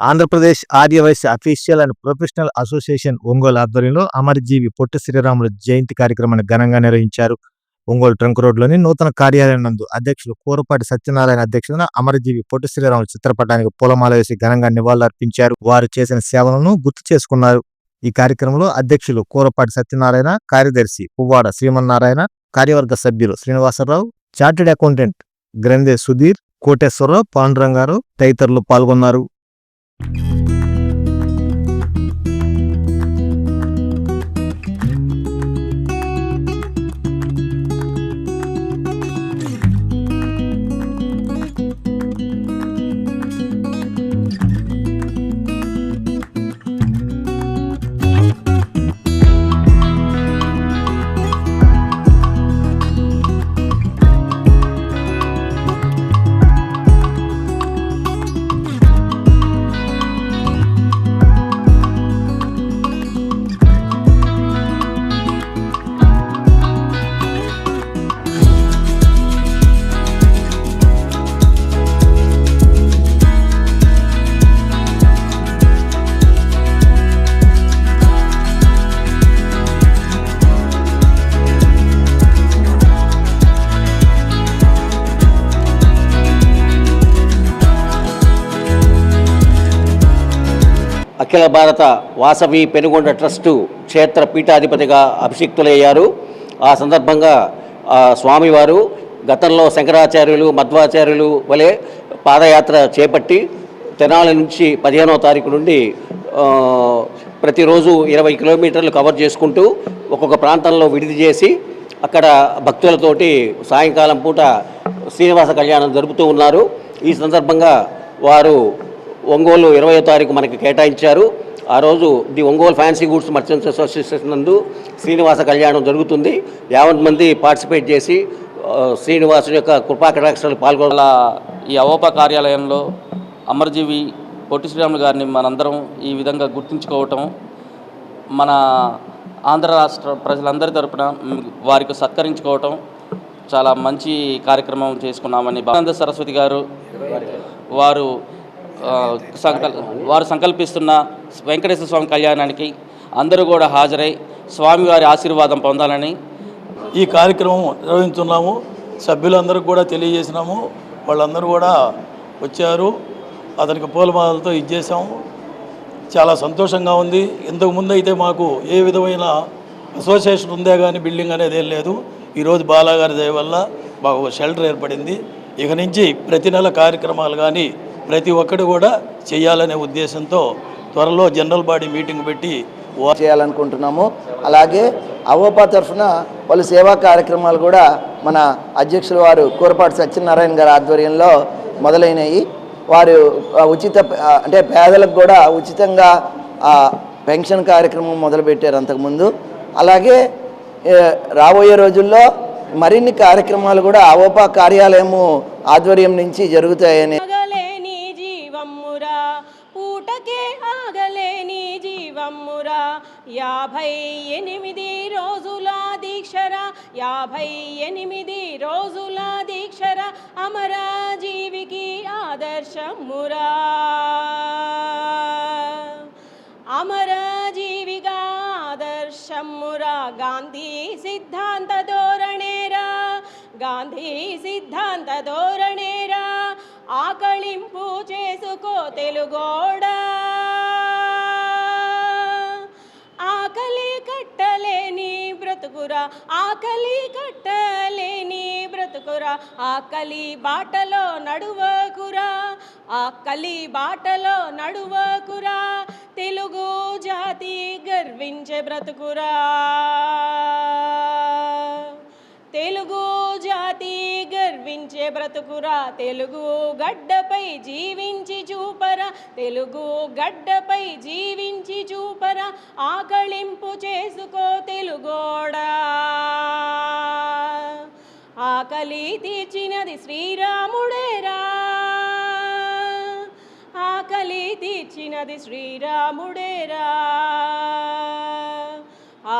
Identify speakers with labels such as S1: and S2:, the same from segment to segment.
S1: Andhra Pradesh Arya Vysya official and professional association Ongole ఆధ్వర్యంలో అమరజీవి పొట్టి శ్రీరాములు జయంతి కార్యక్రమాన్ని ఘనంగా నిర్వహించారు. ఒంగోలు ట్రంక్ రోడ్లోని నూతన కార్యాలయం నందు అధ్యక్షులు కూరపాటి సత్యనారాయణ అధ్యక్షతన అమరజీవి పొట్టి శ్రీరాములు చిత్రపటానికి పూలమాల వేసి ఘనంగా నివాళులర్పించారు. వారు చేసిన సేవలను గుర్తు చేసుకున్నారు. ఈ కార్యక్రమంలో అధ్యక్షులు కూరపాటి సత్యనారాయణ కార్యదర్శి పువ్వాడ శ్రీమన్నారాయణ కార్యవర్గ సభ్యులు శ్రీనివాసరావు చార్టెడ్ అకౌంటెంట్ గ్రంథే సుధీర్ కోటేశ్వరరావు పాండురంగారు తదితరులు పాల్గొన్నారు. Thank you.
S2: అఖిల భారత వాసవి పెనుగొండ ట్రస్టు క్షేత్ర పీఠాధిపతిగా అభిషిక్తులయ్యారు. ఆ సందర్భంగా స్వామివారు గతంలో శంకరాచార్యులు మధ్వాచార్యులు వలె పాదయాత్ర చేపట్టి తెనాలి నుంచి పదిహేనవ తారీఖు నుండి ప్రతిరోజు ఇరవై కిలోమీటర్లు కవర్ చేసుకుంటూ ఒక్కొక్క ప్రాంతంలో విడిది చేసి అక్కడ భక్తులతోటి సాయంకాలం పూట శ్రీనివాస కళ్యాణం జరుపుతూ ఉన్నారు. ఈ సందర్భంగా వారు ఒంగోలు ఇరవయో తారీఖు మనకి కేటాయించారు. ఆ రోజు the Ongole fancy goods merchants association నందు శ్రీనివాస కళ్యాణం జరుగుతుంది. యావత్ మంది పార్టిసిపేట్ చేసి ఆ, శ్రీనివాసుని యొక్క కృపా
S3: పాల్గొన ఈ అవోప కార్యాలయంలో అమరజీవి పొట్టి శ్రీరాములు గారిని మనందరం ఈ విధంగా గుర్తుంచుకోవటం మన ఆంధ్ర రాష్ట్ర ప్రజలందరి తరపున వారికి సత్కరించుకోవటం చాలా మంచి కార్యక్రమం చేసుకున్నామని ఆనంద సరస్వతి గారు వారు వారు సంకల్పిస్తున్న వెంకటేశ్వర స్వామి కళ్యాణానికి అందరూ కూడా హాజరై స్వామివారి ఆశీర్వాదం పొందాలని
S4: ఈ కార్యక్రమం నిర్వహిస్తున్నాము సభ్యులందరికీ కూడా తెలియజేసినాము. వాళ్ళందరూ కూడా వచ్చారు. అతనికి పూలమాలతో ఇచ్చేసాము చాలా సంతోషంగా ఉంది. ఇంతకుముందు అయితే మాకు ఏ విధమైన అసోసియేషన్ ఉందే కానీ బిల్డింగ్ అనేది ఏం లేదు. ఈరోజు బాలాగారి దయ వల్ల మాకు ఒక షెల్టర్ ఏర్పడింది. ఇక నుంచి ప్రతి నెల కార్యక్రమాలు కానీ ప్రతి ఒక్కరు కూడా చేయాలనే ఉద్దేశంతో త్వరలో జనరల్ బాడీ మీటింగ్ పెట్టి
S5: చేయాలనుకుంటున్నాము. అలాగే అవోపా తరఫున పలు సేవా కార్యక్రమాలు కూడా మన అధ్యక్షుల వారు కూరపాటి సత్యనారాయణ గారి ఆధ్వర్యంలో మొదలైనవి. వారు ఉచిత అంటే పేదలకు కూడా ఉచితంగా ఆ, పెన్షన్ కార్యక్రమం మొదలుపెట్టారు అంతకుముందు. అలాగే రాబోయే రోజుల్లో మరిన్ని కార్యక్రమాలు కూడా అవోపా కార్యాలయము ఆధ్వర్యం నుంచి జరుగుతాయని
S6: పూటకే ఆగలేని జీవమ్మురా యాభై ఎనిమిది రోజుల దీక్షరా యాభై ఎనిమిది రోజుల దీక్షరా అమరా జీవికి ఆదర్శమురా అమర జీవిగా ఆదర్శమురా గాంధీ సిద్ధాంత ధోరణేరా గాంధీ సిద్ధాంత ధోరణేరా ఆకళింపు చేసుకో తెలుగోడా? ఆకలి కట్టలేని బ్రతుకురా ఆకలి కట్టలేని బ్రతుకురా ఆకలి బాటలో నడువకురా ఆకలి బాటలో నడువకురా తెలుగు జాతి గర్వించే బ్రతుకురా. బ్రతుకురా తెలుగు గడ్డపై జీవించి చూపరా తెలుగు గడ్డపై జీవించి చూపరా ఆకళింపు చేసుకో తెలుగోడా. ఆకలి తీర్చినది శ్రీరాముడేరా ఆకలి తీర్చినది శ్రీరాముడేరా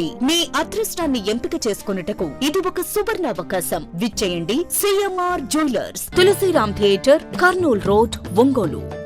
S7: చేసుకోండి మీ అదృష్టాన్ని ఎంపిక చేసుకున్నటకు ఇది ఒక సువర్ణ అవకాశం. విచ్చేయండి. CMR jewellers. Tulasiram theatre Kurnool road Ongole.